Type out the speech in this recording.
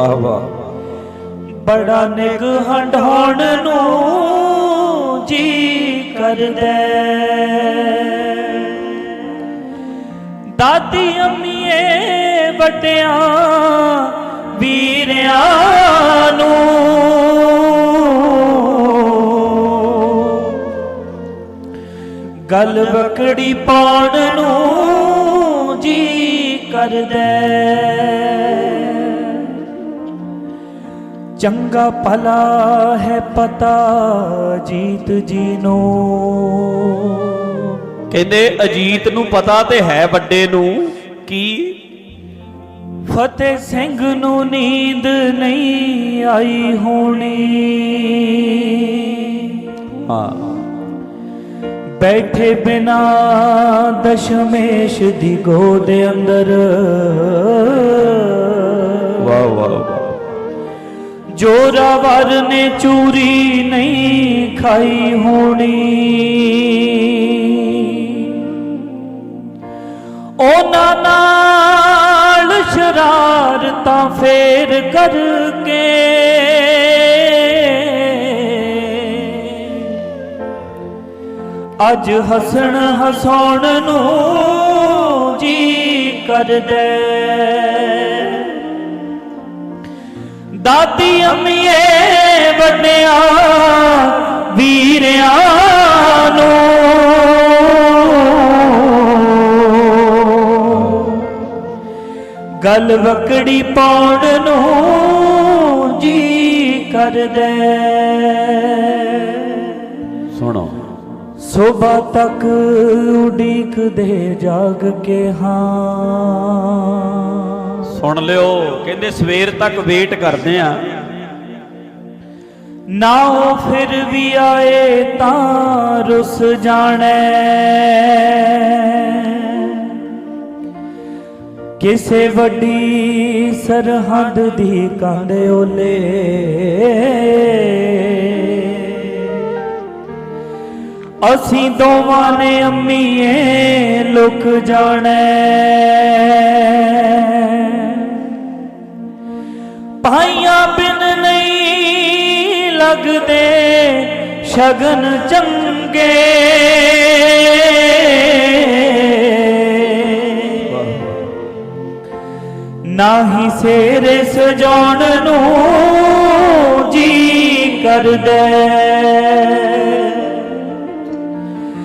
ਵਾਹ ਵਾਹ। ਬੜਾ ਨਿਗ ਹੰਡਾਉਣ ਨੂੰ ਜੀ ਕਰਦਾ ਦਾਦੀ ਅੰਮੀਏ ਵੱਡਿਆਂ ਵੀਰਿਆਂ ਨੂੰ। ਗਲ ਵਕੜੀ ਪਾਉਣ ਨੂੰ ਜੀ ਕਰਦਾ ਚੰਗਾ ਭਲਾ ਹੈ ਪਤਾ ਜੀਤ ਜੀ ਨੂੰ ਕਹਿੰਦੇ ਅਜੀਤ ਨੂੰ ਪਤਾ ਤੇ ਹੈ ਵੱਡੇ ਨੂੰ ਕੀ ਫਤਿਹ ਸਿੰਘ ਨੂੰ ਨੀਂਦ ਨਹੀਂ ਆਈ ਹੋਣੀ। ਹਾਂ। ਬੈਠੇ ਬਿਨਾ ਦਸ਼ਮੇਸ਼ ਦੀ ਗੋਦ ਅੰਦਰ ਜੋਰਾਵਰ ਨੇ ਚੂਰੀ ਨਹੀਂ ਖਾਈ ਹੋਣੀ। ਉਹਨਾਂ ਨਾਲ ਸ਼ਰਾਰਤਾਂ ਫੇਰ ਕਰਕੇ। ਅੱਜ ਹਸਣ ਹਸਾਉਣ ਨੂੰ ਜੀ ਕਰਦਾ ਦਾਦੀ ਅੰਮੀਏ ਵੱਡਿਆ ਵੀਰਿਆਂ ਨੂੰ। ਗਲ ਵਕੜੀ ਪਾਉਣ ਨੂੰ ਜੀ ਕਰਦਾ ਸੁਣੋ। ਸਵੇਰ ਤੱਕ ਉਡੀਕਦੇ ਜਾਗ ਕੇ ਹਾਂ। ਸੁਣ ਲਿਓ, ਕਹਿੰਦੇ ਸਵੇਰ ਤੱਕ ਵੇਟ ਕਰਦੇ ਆ। ਨਾ ਉਹ ਫਿਰ ਵੀ ਆਏ ਤਾਂ ਰੁੱਸ ਜਾਣੈ। ਕਿਸੇ ਵੱਡੀ ਸਰਹੱਦ ਦੀ ਕੰਧ ਓਲੇ। ਅਸੀਂ ਦੋਵਾਂ ਨੇ ਅੰਮੀਏ ਲੁਕ ਜਾਣੈ। ਭਾਈਆਂ ਬਿਨ ਨਹੀਂ ਲੱਗਦੇ ਸ਼ਗਨ ਚੰਗੇ। ਨਾਹੀ ਸੇਰੇ ਸਜਾਉਣ ਨੂੰ ਜੀ ਕਰਦਾ